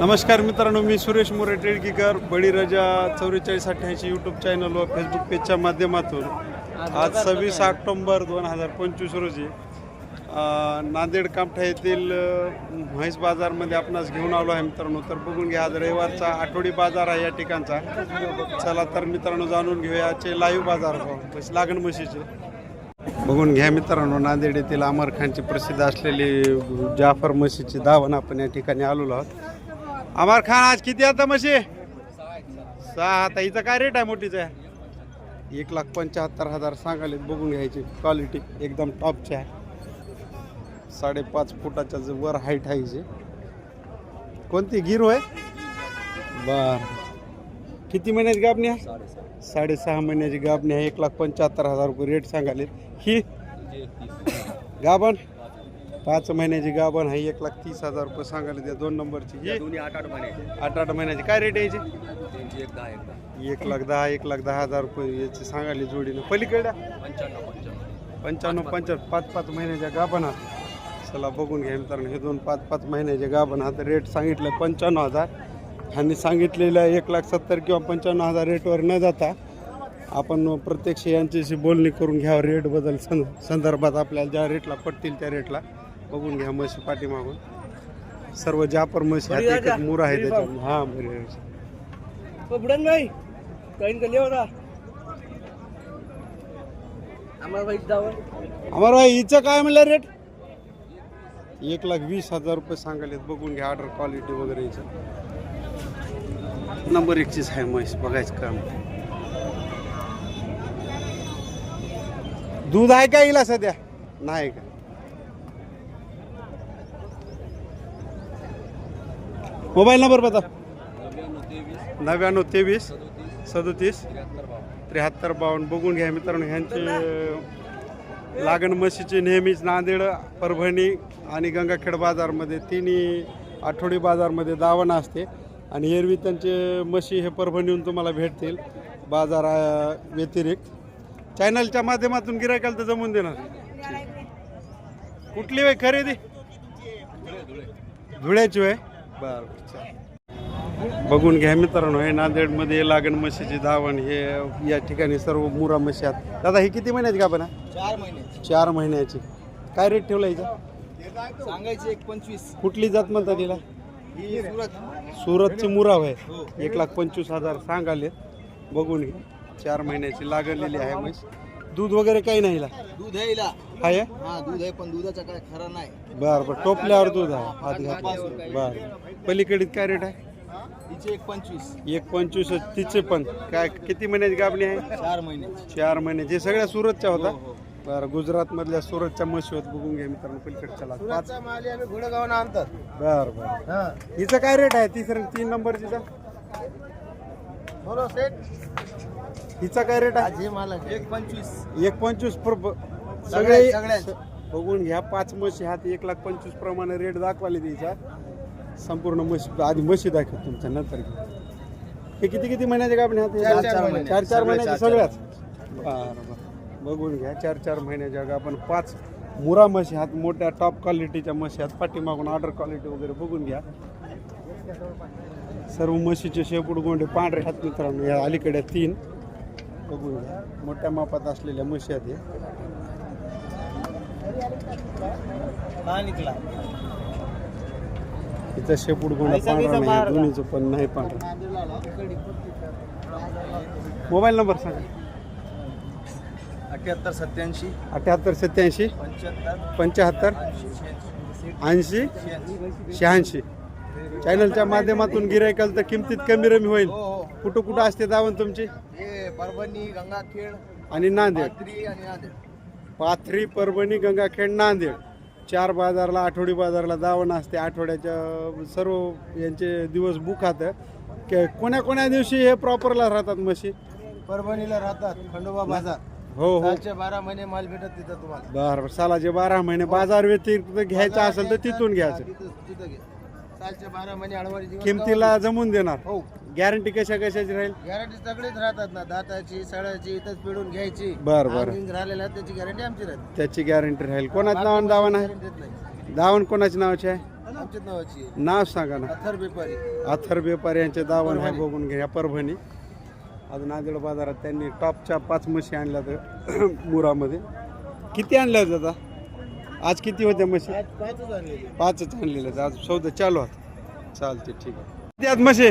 नमस्कार मित्रांनो मी सुरेश मोरे टेडकीकर बळीराजा चौवेचाळीस अठ्ठ्याऐंशी यूट्यूब चॅनल व फेसबुक पेजच्या माध्यमातून आज सव्वीस ऑक्टोंबर दोन हजार पंचवीस रोजी नांदेड कामठा येथील म्हैस बाजारमध्ये आपणास घेऊन आलो आहे मित्रांनो. तर बघून घ्या आज रविवारचा आठवडी बाजार आहे या ठिकाणचा. चला तर मित्रांनो जाणून घेऊया आजचे लाईव्ह बाजार भाव लागण म्हशीचे. बघून घ्या मित्रांनो नांदेड येथील अमर खानची प्रसिद्ध असलेली जाफर म्हशीची दावण आपण या ठिकाणी आलेलो आहोत. अमर खान आज किती आता म्हशी? सहा. आता हिचा काय रेट आहे मोठीचा? एक लाख पंच्याहत्तर हजार सांगाले बघून घ्यायची. क्वालिटी एकदम टॉपची आहे. साडेपाच फुटाच्या जो वर हाईट आहे हिची. कोणती? गिरो आहे? बर. किती महिन्याची गाबणी आहे? साडेसहा महिन्याची गाबणी आहे. एक लाख पंच्याहत्तर हजार रुपये रेट सांगाले ही? गाभण पाच महिन्याची गाभण आहे एक लाख तीस हजार रुपये सांगायला त्या दोन नंबरची ही दोन्ही आठ आठ महिने. आठ आठ महिन्याची. काय रेट यायची? त्यांची एक दहा एक दहा. एक लाख दहा एक लाख दहा हजार रुपये याची सांगायली जोडीनं. पलीकडे? पंच्याण्णव पंच्याण्णव. पंच्याण्णव पंच्याण्णव. पाच पाच महिन्याच्या गाभण चला बघून घ्या मित्रांनो हे दोन पाच पाच महिन्याचे गाभण हात रेट सांगितलं पंच्याण्णव हजार. आणि सांगितलेलं एक लाख सत्तर किंवा पंच्याण्णव हजार रेटवर न जाता आपण प्रत्यक्ष यांच्याशी बोलणी करून घ्यावं. रेट बदल सं संदर्भात आपल्याला ज्या रेटला पटतील त्या रेटला बघून घ्या म्हशी पाठीमागून. सर्व जापर म्हशी आहेत मुर आहे हा बरे बुडन भाई काही कधी होता आम्हाला भाई दावा अमर भाई हिचं काय म्हणलं रेट एक लाख वीस हजार रुपये सांगायले बघून घ्या ऑर्डर क्वालिटी वगैरे हिचं नंबर एकचीच आहे म्हैस बघायचं काम. दूध आहे का हिला सध्या? नाही का? मोबाईल नंबर बता. नव्याण्णव तेवीस सदोतीस त्र्याहत्तर बावन्न. बघून घ्या मित्रांनो ह्यांचे लागण म्हशीचे नेहमीच नांदेड परभणी आणि गंगाखेड बाजारमध्ये तिन्ही आठवडी बाजारमध्ये दावण असते. आणि एरवी त्यांचे म्हशी हे परभणीहून तुम्हाला भेटतील बाजार व्यतिरिक्त. चॅनलच्या माध्यमातून गिरायकाला तर जमून देणार. कुठली वय खरेदी? धुळ्याची वय बरं बघून घ्या मित्रांनो हे नांदेडमध्ये लागण म्हशीची धावण हे या ठिकाणी सर्व मुरा म्हशी आहेत. दादा ही किती महिन्याची गाभण आहे? चार महिने चार महिन्याची. काय रेट ठेवला हिचा सांगायचे एक पंचवीस. कुठली जात म्हणतात तिला? ही सुरत. सुरतची मुराव आहे एक लाख पंचवीस हजार सांगाले बघून घे चार महिन्याची लागलेली आहे म्हैस दूध वगैरे काही नाही दूध आहे हिला आहे? हा दूध आहे पण दुधाचा काय खरा नाही. बरं बरं. टोपल्यावर दूध आहे. हात घातला बरं. पलीकडे काय रेट आहे? तिचे एक पंचवीस. एक पंचवीस तिचे पण. काय किती महिन्याची गाभणी आहे? चार महिने. चार महिन्याचे सगळ्या सुरतच्या होता? हो, बरं गुजरात मधल्या सुरतच्या म्हशी होत बघून घ्या मित्रांनो पलीकडच्या लाग. पाच. सुरतचा माल आम्ही घोडेगावनं आणतात. बरं बरं. हा. हिचं काय रेट आहे? तिसरं तीन नंबरची बोलो सेट हिचा काय रेट आहे? आज हे माल एक पंचवीस. एक पंचवीस प्र- सगळे. स- बघून घ्या पाच म्हशी हात एक लाख पंचवीस प्रमाणे रेट दाखवाले तिचा संपूर्ण म्हशी आधी म्हशी दाखव तुमच्या नंतर. हे किती किती महिन्याचे गाभणे हात हे? चार- चार महिने. चार चार सगळे महिन्याचे चार- सगळ्याच बरं बरं. बघून घ्या चार चार महिन्याच्या आपण पाच मुरा म्हशी हात मोठ्या टॉप क्वालिटीच्या म्हशी हात पाठीमागून ऑर्डर क्वालिटी वगैरे बघून घ्या. सर्व म्हशीचे शेपूट गोंडे पांढरे हात मित्रांनो या अलीकडे तीन. बघून घ्या. मोठ्या मापात असलेल्या म्हशी आहेत तिचा शेपूट गोंडा पांढरा नाही दोन्हीचं पण नाही पांढरा. मोबाईल नंबर सांगा. अठ्याहत्तर सत्याऐंशी अठ्याहत्तर सत्याऐंशी पंच्याहत्तर. पंच्याहत्तर. ऐंशी शहाऐंशी. चॅनलच्या माध्यमातून गिरायकाल तर किमतीत कमी रमी होईल. हो हो. कुठं कुठं असते दावण तुमची? हे परभणी गंगाखेड आणि नांदेड. पाथरी आणि नांदेड. पाथरी परभणी गंगाखेड नांदेड. चार बाजारला आठवडी बाजारला दावण असते. आठवड्याच्या सर्व यांचे दिवस बुक खातं के कोण्या कोण्या दिवशी हे प्रॉपरला राहतात म्हशी? परभणीला राहतात खंडोबा बाजार. हो हो. सालचे बारा महिने माल भेटत तिथं तुम्हाला. बरं सालाचे बारा महिने बाजार व्यतिरिक्त घ्यायचा असेल तर तिथून घ्यायचं. तिथं तिथं घे सालचे बारा महिने अडवाडी दिवस किमतीला जमून देणार. हो. गॅरंटी कशा कशाची राहील? गॅरंटी सगळीच राहतात ना. दाताची सळाची इथंच पिळून घ्यायची. बरं बरं. अंगिंग राहिलेला त्याची गॅरंटी आमची राहते. त्याची गॅरंटी राहील. कोणाचं नावानं दावण आहे? देत नाही. दावण कोणाच्या नावाचे आहे? नावाची आहे. नाव सांगा ना. अथर व्यापारी अथर व्यापारी यांचे दावण आहे बघून घ्या परभणी. आज नांदेड बाजारात त्यांनी टॉपच्या पाच म्हशी आणल्या तर मुरामध्ये. किती आणल्या होत्या आज किती होत्या म्हशी? आज पाचच आणलेले. आणलेल्या. आज चौदा चालू आहेत. चालते ठीक आहे. किती आहेत म्हशी?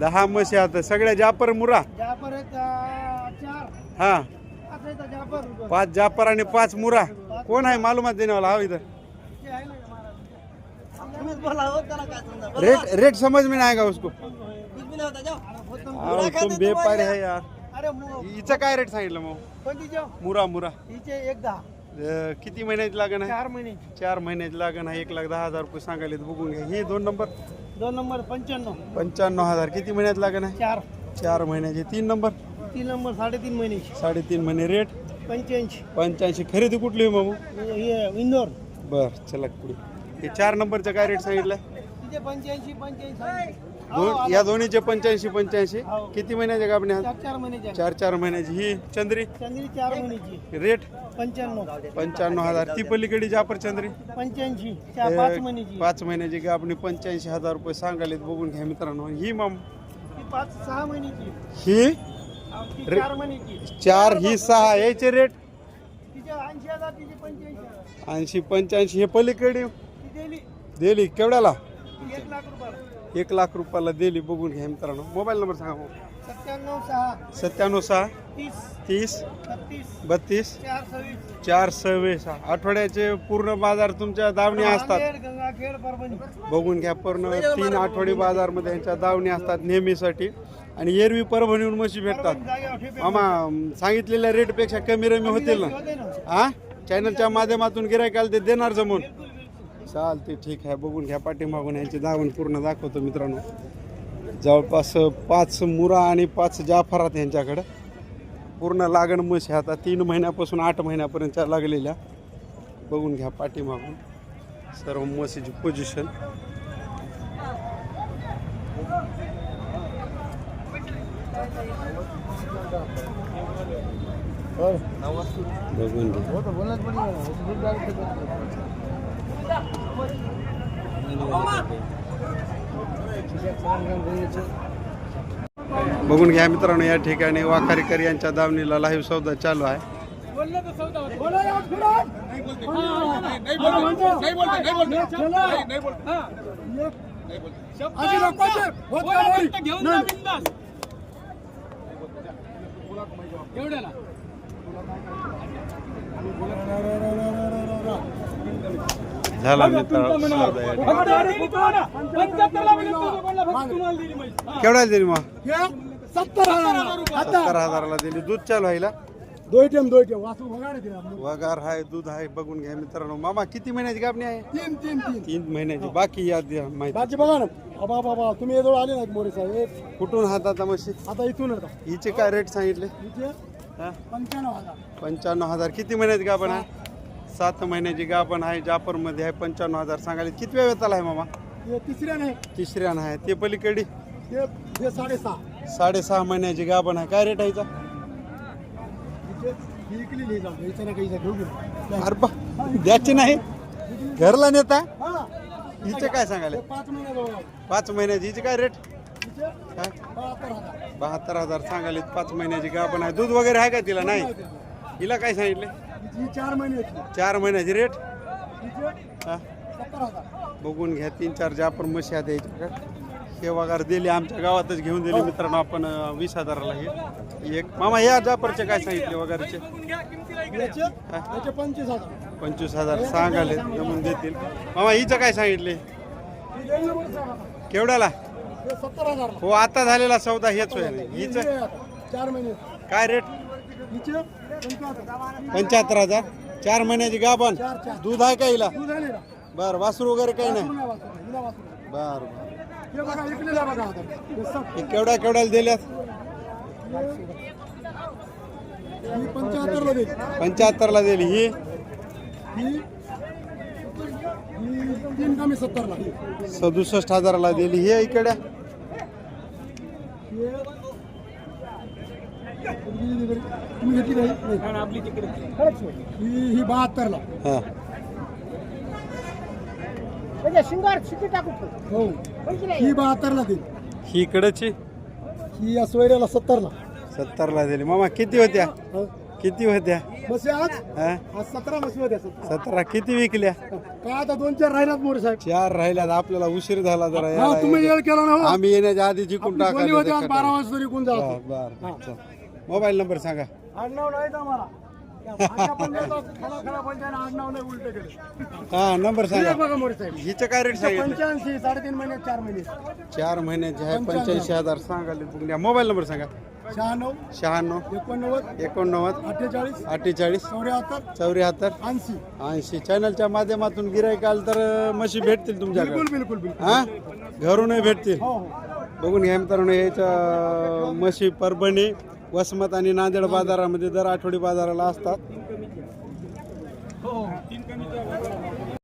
दहा. म्हशी आता सगळ्या जापर मुरा? हा. पाच जापर. पाच जापर आणि पाच मुरा. कोण आहे मालूमात देण्यावाला? हा इथं. समजा. रेट रेट समझ में नहीं आएगा उसको? होता, तुम अहो, बोला. आहे यार. हिचं काय रेट सांगितलं मग? मुरा मुरा. हिचे एक दहा. अं, किती महिन्याची लागण आहे? चार महिने. चार महिन्याची लागण आहे. एक लाख दहा हजार रुपये सांगायला बघून घ्या. ही दोन नंबर दोन नंबर पंच्याण्णव. पंच्याण्णव हजार. किती महिन्यात लागण आहे? चार. चार महिन्याची. तीन नंबर तीन नंबर साडेतीन महिन्याची. साडेतीन महिने. रेट पंच्याऐंशी. पंच्याऐंशी. खरेदी कुठली आहे मामू? हे इंदोर. बर चला पुढे. हे चार नंबरचं काय रेट सांगितलं तिथे पंच्याऐंशी पंच्याऐंशी. दोन या दोन्हीचे पंच्याऐंशी पंच्याऐंशी. हो. किती महिन्याच्या गाबणे आहेत चार चार महिन्याची चार चार महिन्याची. ही चंद्री? चंद्री चार महिन्याची. रेट? पंच्याण्णव. पंच्याण्णव हजार. ती पलीकडे जापर चंद्री? पंच्याऐंशी. चार पाच महिन्याची. पाच महिन्याची गाबणी पंच्याऐंशी हजार रुपये सांगायला बघून घ्या मित्रांनो. ही माम ती पाच सहा महिन्याची. ही? अहो, ती रे- चार महिन्याची. चार ही सहा. याचे रेट? ऐंशी हजार तिचे पंच्याऐंशी ऐंशी पंच्याऐंशी. हे पलीकडे? ती दिली. दिली. केवढ्याला? एक लाख रुपये. एक लाख रुपयाला दिली बघून घ्या मित्रांनो. मोबाईल नंबर सांगा. सत्त्याण्णव सहा. सत्त्याण्णव सहा. तीस. बत्तीस. चार सव्वीस. चार सव्वीस. आठवड्याचे पूर्ण बाजार तुमच्या दावणी असतात. नांदेड, गंगाखेड परभणी. बघून घ्या पूर्ण तीन आठवडी बाजारमध्ये यांच्या दावणी असतात नेहमीसाठी. आणि एरवी परभणीहून म्हशी भेटतात. ठेपे मामा सांगितलेल्या रेटपेक्षा कमी रमी होतील ना? होते ना. हा चॅनलच्या माध्यमातून गिरायकाला ते देणार जमून. चालते ठीक आहे. बघून घ्या पाठीमागून यांची दावण पूर्ण दाखवतो मित्रांनो. जवळपास पाच मुरा आणि पाच जाफरात यांच्याकडं. पूर्ण लागण म्हशी आता तीन महिन्यापासून आठ महिन्यापर्यंतच्या लागलेल्या. बघून घ्या पाठीमागून. सर्व म्हशीची पोझिशन बघून घ्या. बघून घ्या मित्रांनो या ठिकाणी वाखारीकर यांच्या दावणीला लाईव्ह सौदा चालू आहे. झाला. केवढ्याला दिली मग? सत्तर हजार सत्तर हजाराला दिली. दूध चालू आहे हिला? दोन टेम दोन टेम ना वगार आहे दूध आहे बघून घ्या मित्रांनो. मामा किती महिन्याची गाबणी आहे? तीन तीन तीन. तीन महिन्याची. बाकी याद द्या माहिती. बाकी बघा ना. बाबा बाबा तुम्ही येजवळ आले नाहीत मोरे साहेब. कुठून हात आता मशी आता इथून हिचे काय रेट सांगितले? हा? पंच्याण्णव हजार. पंच्याण्णव हजार. किती महिन्याची गाभण आहे? सात महिन्याची गाभण आहे जाफरमध्ये आहे पंच्याण्णव हजार सांगायला किती वेळ वेताला आहे मामा? हे तिसऱ्या नाही. तिसऱ्यान आहे ते पलीकडे? हे हे साडेसहा. साडेसहा महिन्याची गाभण आहे. काय रेट आहे हिचा? इथे ही इकली नाही जाऊ याचं ना काही घेऊ घेऊ. अरे बा द्याची नाही? घरला नेता? हा. हिचे काय सांगायला? हे पाच महिने जवळ आहे. पाच महिन्याची हिचे काय रेट काय बहात्तर हजार. बहात्तर हजार सांगायला पाच महिन्याची गाभण आहे. दूध वगैरे आहे का तिला? नाही. हिला काय सांगितले? ही चार महिन्याची चार महिन्याची रेट इथे हा. सत्तर हजार. बघून घ्या तीन चार जापर म्हशी याच्याकडे. हे वगैरे दिले आमच्या गावातच घेऊन दिले मित्रांनो आपण अं, वीस हजाराला हे. एक मामा या जापरचे काय सांगितले वगैरेचे? याचे याचे पंचवीस हजार. पंचवीस हजार सांगाले जमून देतील. मामा हिचं काय सांगितले? ही आता. केवढ्याला? हे सत्तर हजार हो आता झालेला सौदा हेच होय हिचं? चार महिने. काय रेट हिचे पंच्याहत्तर हजार चार महिन्याची गाभण चार चार. दूध आहे का हिला? दूध आहे ना बर वासरू वगैरे काही नाही. हिला बर बर. हे बघा इकलेला बघा आता. हे सब. हे केवढ्या केवढ्याला दिल्यात? ही पंच्याहत्तरला देईल पंच्याहत्तरला दिली. ही? ही ही तीन कमी सत्तरला. हे सदुसष्ट हजाराला दिली. ही इकडे? तुम्ही घेतली नाही? आपली तिकडे. ही ही बहात्तरला. हा. म्हणजे शिंगार शिटी टाकू हो. ही बहात्तरला देईल. ही इकडची? ही या सोयऱ्याला सत्तरला. सत्तरला दिली मामा किती होत्या? हो. किती होत्या? म्हशी आज? हा? आज सतरा म्हशी होत्या सतरा सतरा. किती विकल्या? काय आता दोन चार राहिल्यात मोरे साहेब. चार राहिल्यात. आपल्याला उशीर झाला जरा हा यायला. तुम्ही वेळ केला ना हो. आम्ही येण्याच्या आधी जिंकून होती आज टाकायला बारा वाजता तरी कोण जातो बर मोबाईल नंबर सांगा. आडनाव नाही आम्हाला. हा नंबर सांगा. हिचं काय रेट सांगितलं? पंच्याऐंशी साडेतीन महिने चार महिने. चार महिन्याचे आहे पंच्याऐंशी. हजार बघूया मोबाईल नंबर सांगा. शहाण्णव शहाण्णव एकोणनव्वद एकोणनव्वद अठ्ठेचाळीस अठ्ठेचाळीस चौऱ्याहत्तर चौऱ्याहत्तर ऐंशी. ऐंशी. चॅनलच्या माध्यमातून गिराईक आलं तर म्हशी भेटतील तुमच्याकडे. बिलकुल बिलकुल हा? घरूनही भेटतील. हो हो. बघून घ्या मित्रांनो याच्या म्हशी परभणी वसमत आणि नांदेड बाजारामध्ये दर आठवडी बाजाराला असतात.